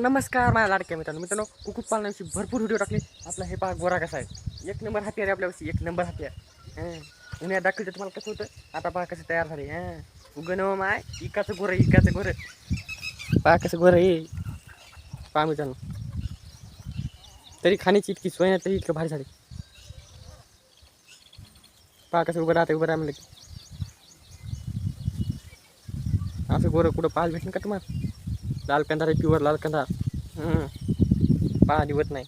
नमस्कार माझ्या लाडक्या मित्रांनो. मित्रांनो कुक्कुटपालनाविषयी भरपूर व्हिडिओ टाकले. आपला हे पहा गोरा कसा आहे. एक नंबर हाती आहे आपल्याविषयी एक नंबर हाती आहे. उन्हा उन्हाळ्यात दाखवलं तुम्हाला कसं होतं? आता पहा कसं तयार झाले हां. उगन माय इकाचं गोरं इकाचं गोरं. पहा कसं गोरं ये पहा मित्रांनो. तरी खाण्याची इतकी सोय नाही तरी इतकं भारी झाली पहा कसं उभं राहते उभं राहा म्हणलं की असं गोरं कुठं पाहायला भेटेल का तुम्हाला? लाल कंधार आहे प्युअर लाल कंधार. पहा निवत नाही.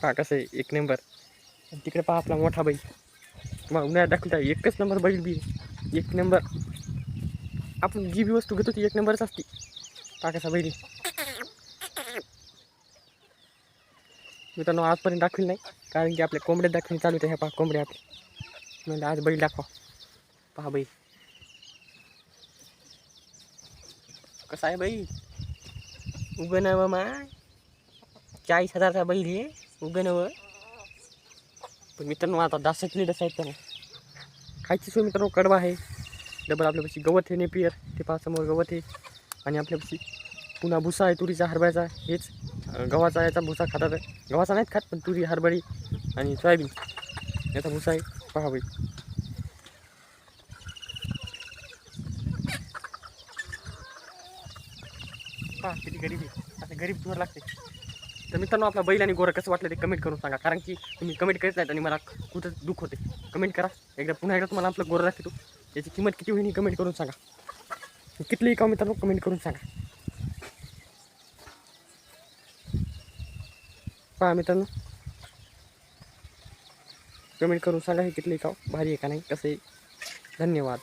पहा कसं आहे एक नंबर आणि तिकडे पहा आपला मोठा बैल. मग उन्हाळ्यात दाखवता एकच नंबर बैल बी आहे. एक नंबर आपण जी बी वस्तू घेतो ती एक नंबरच असते. पहा कसा बैल आहे. मित्रांनो आजपर्यंत दाखवेल नाही कारण की आपल्या कोंबड्यात दाखवणे चालू होते ह्या पहा कोंबड्या. आपल्या म्हणजे आज बैल दाखवा. पहा बाई. कसा आहे बाई? उगं नव मा चाळीस हजारचा बैल हे उगं नव. पण मित्रांनो आता दासच डस आहेत त्याला खायची सोय मित्रांनो कडवा आहे. डबल आपल्यापाशी गवत आहे नेपियर. ते पहा समोर गवत आहे. आणि आपल्यापाशी पुन्हा भुसा आहे तुरीचा हरभऱ्याचा. हेच गव्हाचा याचा भुसा खातात. गव्हाचा नाहीत खात पण तुरी हरभरी आणि सोयाबीन याचा भुसा आहे. पहा बाई. पहा किती गरीब आहे. असं गरीब तुवर लागते. तर मित्रांनो आपला बैल आणि गोरं कसं वाटलं ते कमेंट करून सांगा. कारण की तुम्ही कमेंट करत नाहीत आणि मला कुठं दुःख होते. कमेंट करा. एकदा पुन्हा एकदा तुम्हाला आपलं गोरं दाखवतो. त्याची किंमत किती होईल कमेंट करून सांगा. कितली का मित्रांनो कमेंट करून सांगा. पहा मित्रांनो. कमेंट करून सांगा हे कितली का भारी आहे का नाही? कसं आहे? धन्यवाद.